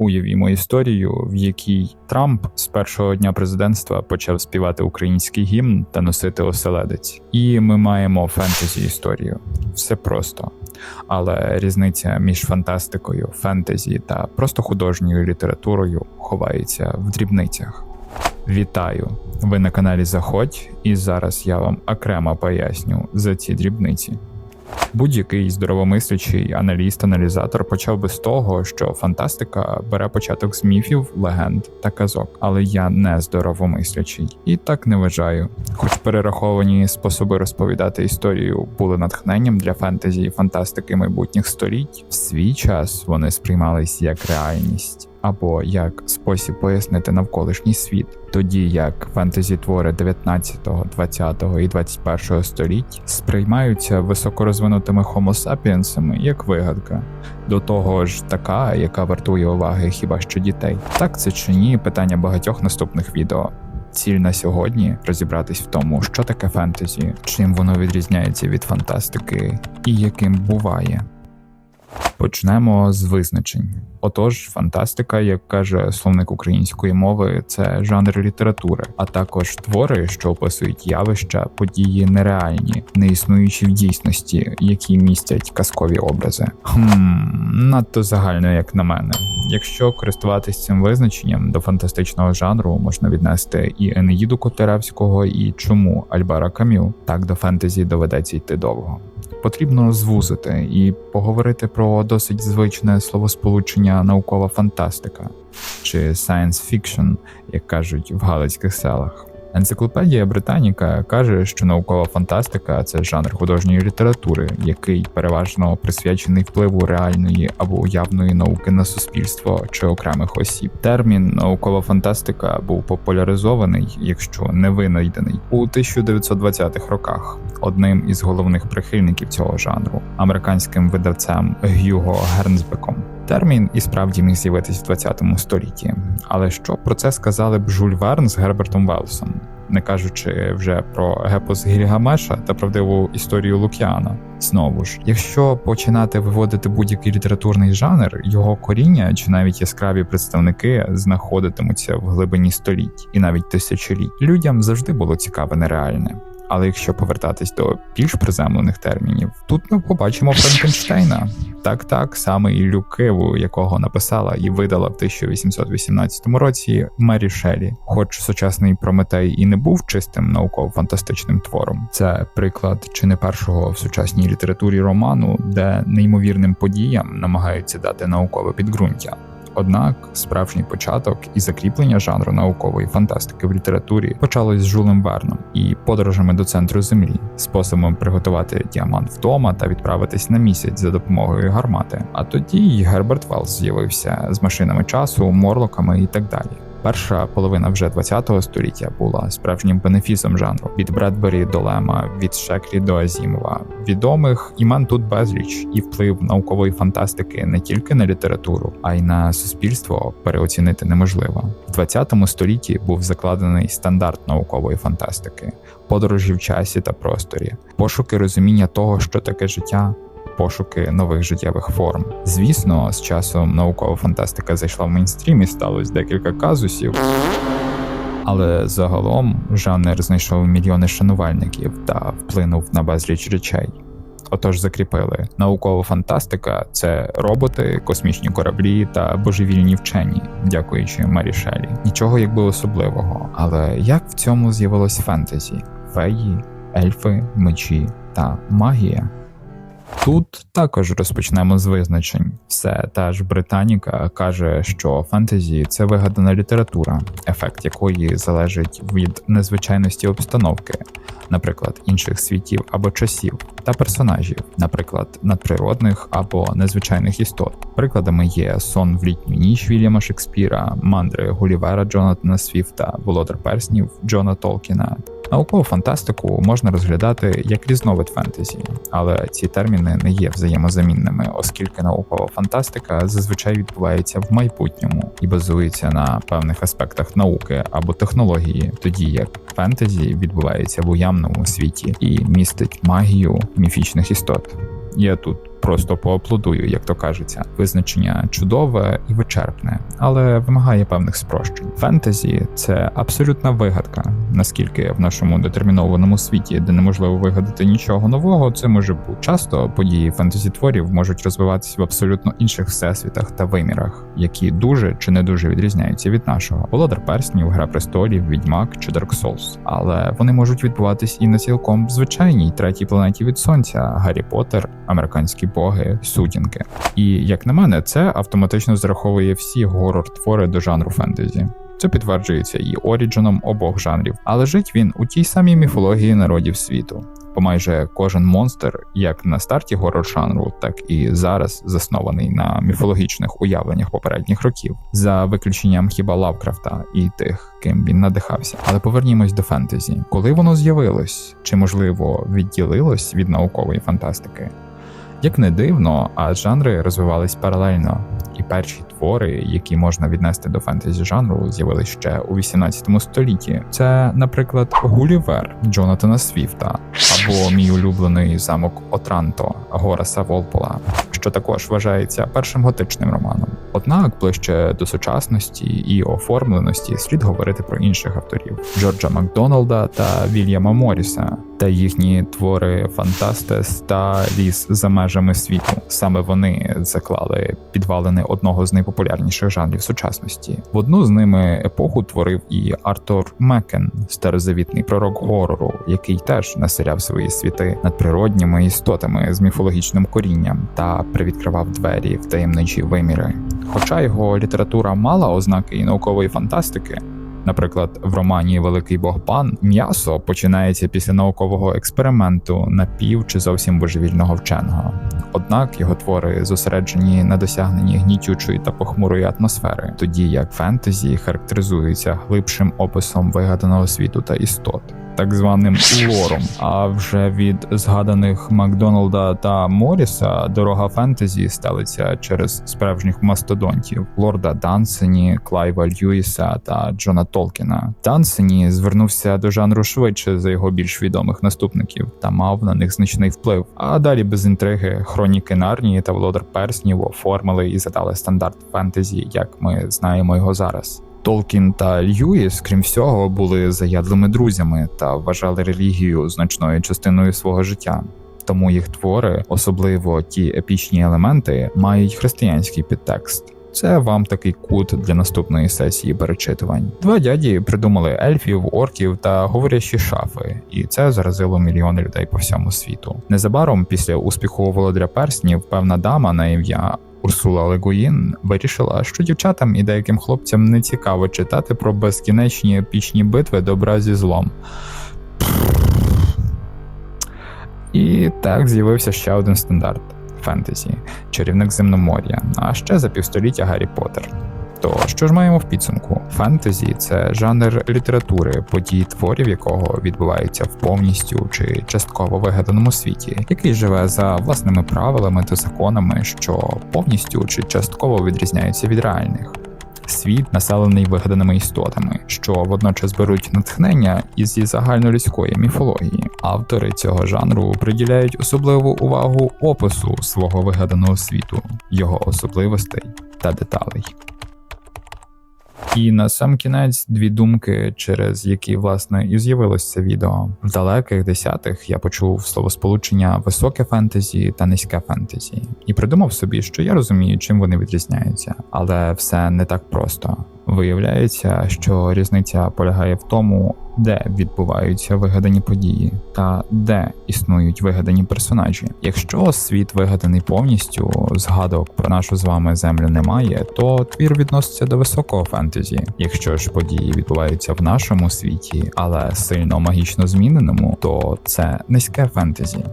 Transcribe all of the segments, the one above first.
Уявімо історію, в якій Трамп з першого дня президентства почав співати український гімн та носити оселедець. І ми маємо фентезі історію. Все просто. Але різниця між фантастикою, фентезі та просто художньою літературою ховається в дрібницях. Вітаю! Ви на каналі Заходь, і зараз я вам окремо поясню за ці дрібниці. Будь-який здоровомислячий аналіст-аналізатор почав би з того, що фантастика бере початок з міфів, легенд та казок, але я не здоровомислячий і так не вважаю. Хоч перераховані способи розповідати історію були натхненням для фентезі і фантастики майбутніх століть, в свій час вони сприймались як реальність. Або як спосіб пояснити навколишній світ, тоді як фентезі твори 19, 20 і 21 століть сприймаються високорозвинутими хомосапіенсами як вигадка, до того ж така, яка вартує уваги хіба що дітей. Так це чи ні? Питання багатьох наступних відео. Ціль на сьогодні розібратись в тому, що таке фентезі, чим воно відрізняється від фантастики і яким буває. Почнемо з визначень. Отож, фантастика, як каже словник української мови, це жанр літератури, а також твори, що описують явища, події нереальні, не існуючі в дійсності, які містять казкові образи. Хм, надто загально, як на мене. Якщо користуватись цим визначенням до фантастичного жанру, можна віднести і Енеїду Котляревського, і чому Альбара Камю. Так до фентезі доведеться йти довго. Потрібно звузити і поговорити про досить звичне словосполучення наукова фантастика чи science fiction, як кажуть в галицьких селах. Енциклопедія Британіка каже, що наукова фантастика це жанр художньої літератури, який переважно присвячений впливу реальної або уявної науки на суспільство чи окремих осіб. Термін наукова фантастика був популяризований, якщо не винайдений, у 1920-х роках. Одним із головних прихильників цього жанру американським видавцем Гюго Гернсбеком. Термін і справді міг з'явитись в 20 столітті. Але що про це сказали б Жюль Верн з Гербертом Велсом, не кажучи вже про гепос Гільгамеша та правдиву історію Лукіана? Знову ж, якщо починати виводити будь-який літературний жанр, його коріння чи навіть яскраві представники знаходитимуться в глибині століть і навіть тисячоліть. Людям завжди було цікаве нереальне. Але якщо повертатись до більш приземлених термінів, тут ми побачимо Франкенштейна. Так, так, саме Іллю Киву, якого написала і видала в 1818 році Мері Шелі. Хоч сучасний Прометей і не був чистим науково-фантастичним твором, це приклад чи не першого в сучасній літературі роману, де неймовірним подіям намагаються дати наукове підґрунтя. Однак справжній початок і закріплення жанру наукової фантастики в літературі почалось з Жулем Верном і подорожами до центру землі, способом приготувати діамант вдома та відправитись на місяць за допомогою гармати. А тоді й Герберт Велс з'явився з машинами часу, морлоками і так далі. Перша половина вже 20-го століття була справжнім бенефісом жанру від Бредбері до Лема, від Шеклі до Азімова. Відомих імен тут безліч, і вплив наукової фантастики не тільки на літературу, а й на суспільство переоцінити неможливо. В 20 столітті був закладений стандарт наукової фантастики, подорожі в часі та просторі, пошуки розуміння того, що таке життя пошуки нових життєвих форм. Звісно, з часом наукова фантастика зайшла в мейнстрім і сталося декілька казусів. Але загалом жанр знайшов мільйони шанувальників та вплинув на безліч речей. Отож, закріпили наукова фантастика це роботи, космічні кораблі та божевільні вчені, дякуючи Марі Шелі. Нічого якби особливого. Але як в цьому з'явилось фентезі: феї, ельфи, мечі та магія? Тут також розпочнемо з визначень. Все та ж Британіка каже, що фентезі це вигадана література, ефект якої залежить від незвичайності обстановки, наприклад, інших світів або часів, та персонажів, наприклад, надприродних або незвичайних істот. Прикладами є сон в літню ніч Вільяма Шекспіра, мандри Гулівера Джонатана Свіфта, Володар Перснів Джона Толкіна. Наукову фантастику можна розглядати як різновид фентезі, але ці терміни не є взаємозамінними, оскільки наукова фантастика зазвичай відбувається в майбутньому і базується на певних аспектах науки або технології, тоді як фентезі відбувається в уявному світі і містить магію міфічних істот. Я тут просто поаплодую, як то кажеться. Визначення чудове і вичерпне, але вимагає певних спрощень. Фентезі це абсолютна вигадка, наскільки в нашому детермінованому світі, де неможливо вигадати нічого нового, це може бути часто події фентезі творів можуть розвиватися в абсолютно інших всесвітах та вимірах, які дуже чи не дуже відрізняються від нашого. Володар перснів, гра престолів, відьмак чи Dark Souls. Але вони можуть відбуватись і на цілком звичайній третій планеті від сонця: Гаррі Поттер, американські боги, сутінки. І як на мене, це автоматично зараховує всі горор-твори до жанру фентезі. Це підтверджується і оріджином обох жанрів, але жить він у тій самій міфології народів світу. Бо майже кожен монстр, як на старті горор жанру, так і зараз заснований на міфологічних уявленнях попередніх років, за виключенням хіба Лавкрафта і тих, ким він надихався. Але повернімось до фентезі. Коли воно з'явилось, чи можливо відділилось від наукової фантастики? Як не дивно, а жанри розвивались паралельно, і перші твори, які можна віднести до фентезі жанру, з'явились ще у 18 столітті. Це, наприклад, Гулівер Джонатана Свіфта або мій улюблений замок Отранто Гораса Волпола, що також вважається першим готичним романом. Однак ближче до сучасності і оформленості слід говорити про інших авторів Джорджа Макдоналда та Вільяма Моріса та їхні твори Фантастес та Ліс за межами світу. Саме вони заклали підвалини одного з найпопулярніших жанрів сучасності. В одну з ними епоху творив і Артур Мекен, старозавітний пророк горору, який теж населяв свої світи надприродніми істотами з міфологічним корінням та привідкривав двері в таємничі виміри. Хоча його література мала ознаки і наукової фантастики. Наприклад, в романі Великий Бог Пан м'ясо починається після наукового експерименту напів чи зовсім божевільного вченого. Однак його твори зосереджені на досягненні гнітючої та похмурої атмосфери, тоді як фентезі характеризується глибшим описом вигаданого світу та істот. Так званим лором. А вже від згаданих Макдоналда та Моріса дорога фентезі стелиться через справжніх мастодонтів лорда Дансені, Клайва Льюіса та Джона Толкіна. Дансені звернувся до жанру швидше за його більш відомих наступників та мав на них значний вплив. А далі без інтриги хроніки Нарнії та Володар Перснів оформили і задали стандарт фентезі, як ми знаємо його зараз. Толкін та Льюіс, крім всього, були заядлими друзями та вважали релігію значною частиною свого життя. Тому їх твори, особливо ті епічні елементи, мають християнський підтекст. Це вам такий кут для наступної сесії перечитувань. Два дяді придумали ельфів, орків та говорящі шафи, і це заразило мільйони людей по всьому світу. Незабаром після успіху володаря перснів певна дама на ім'я Урсула Легуїн вирішила, що дівчатам і деяким хлопцям не цікаво читати про безкінечні епічні битви добра зі злом. І так з'явився ще один стандарт фентезі чарівник земномор'я, а ще за півстоліття Гаррі Поттер. То що ж маємо в підсумку? Фентезі це жанр літератури, події творів якого відбуваються в повністю чи частково вигаданому світі, який живе за власними правилами та законами, що повністю чи частково відрізняються від реальних. Світ населений вигаданими істотами, що водночас беруть натхнення із загальнолюдської міфології. Автори цього жанру приділяють особливу увагу опису свого вигаданого світу, його особливостей та деталей. І на сам кінець дві думки, через які власне і з'явилось це відео. В далеких десятих я почув словосполучення високе фентезі та низьке фентезі, і придумав собі, що я розумію, чим вони відрізняються, але все не так просто. Виявляється, що різниця полягає в тому, де відбуваються вигадані події, та де існують вигадані персонажі. Якщо світ вигаданий повністю, згадок про нашу з вами землю немає, то твір відноситься до високого фентезі. Якщо ж події відбуваються в нашому світі, але сильно магічно зміненому, то це низьке фентезі.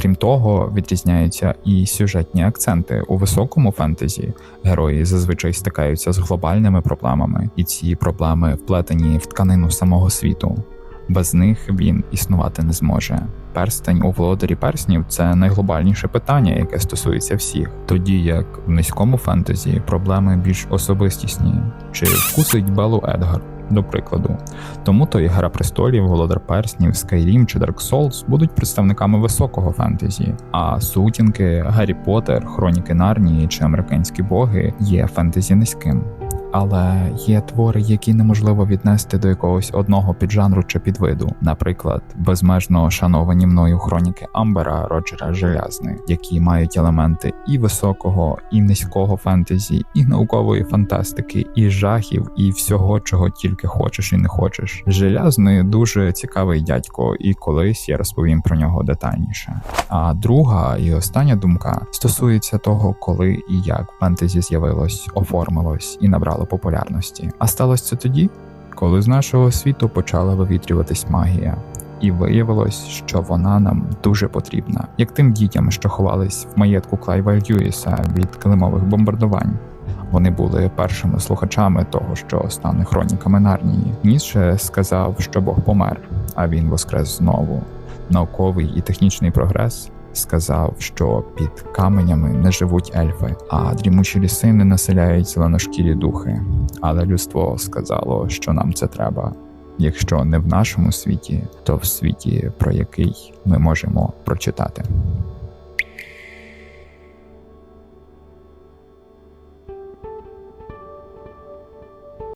Крім того, відрізняються і сюжетні акценти у високому фентезі. Герої зазвичай стикаються з глобальними проблемами, і ці проблеми вплетені в тканину самого світу. Без них він існувати не зможе. Перстень у володарі перснів це найглобальніше питання, яке стосується всіх, тоді як в низькому фентезі проблеми більш особистісні. Чи вкусить Белу Едгар? До прикладу. Тому то і Гра престолів, Володар Перснів, Skyrim чи Dark Souls будуть представниками високого фентезі, а сутінки, Гаррі Поттер, Хроніки Нарнії чи американські боги є фентезі низьким. Але є твори, які неможливо віднести до якогось одного піджанру чи підвиду, наприклад, безмежно шановані мною хроніки Амбера Роджера Желязни, які мають елементи і високого, і низького фентезі, і наукової фантастики, і жахів, і всього, чого тільки хочеш і не хочеш. Желязний дуже цікавий дядько, і колись я розповім про нього детальніше. А друга і остання думка стосується того, коли і як фентезі з'явилось, оформилось і набрало популярності. А сталося це тоді, коли з нашого світу почала вивітрюватись магія. І виявилось, що вона нам дуже потрібна, як тим дітям, що ховались в маєтку Клайва Льюіса від килимових бомбардувань. Вони були першими слухачами того, що стане хроніками Нарнії. Ніше сказав, що Бог помер, а він воскрес знову. Науковий і технічний прогрес сказав, що під каменями не живуть ельфи, а дрімучі ліси не населяють зеленошкірі духи. Але людство сказало, що нам це треба. Якщо не в нашому світі, то в світі, про який ми можемо прочитати.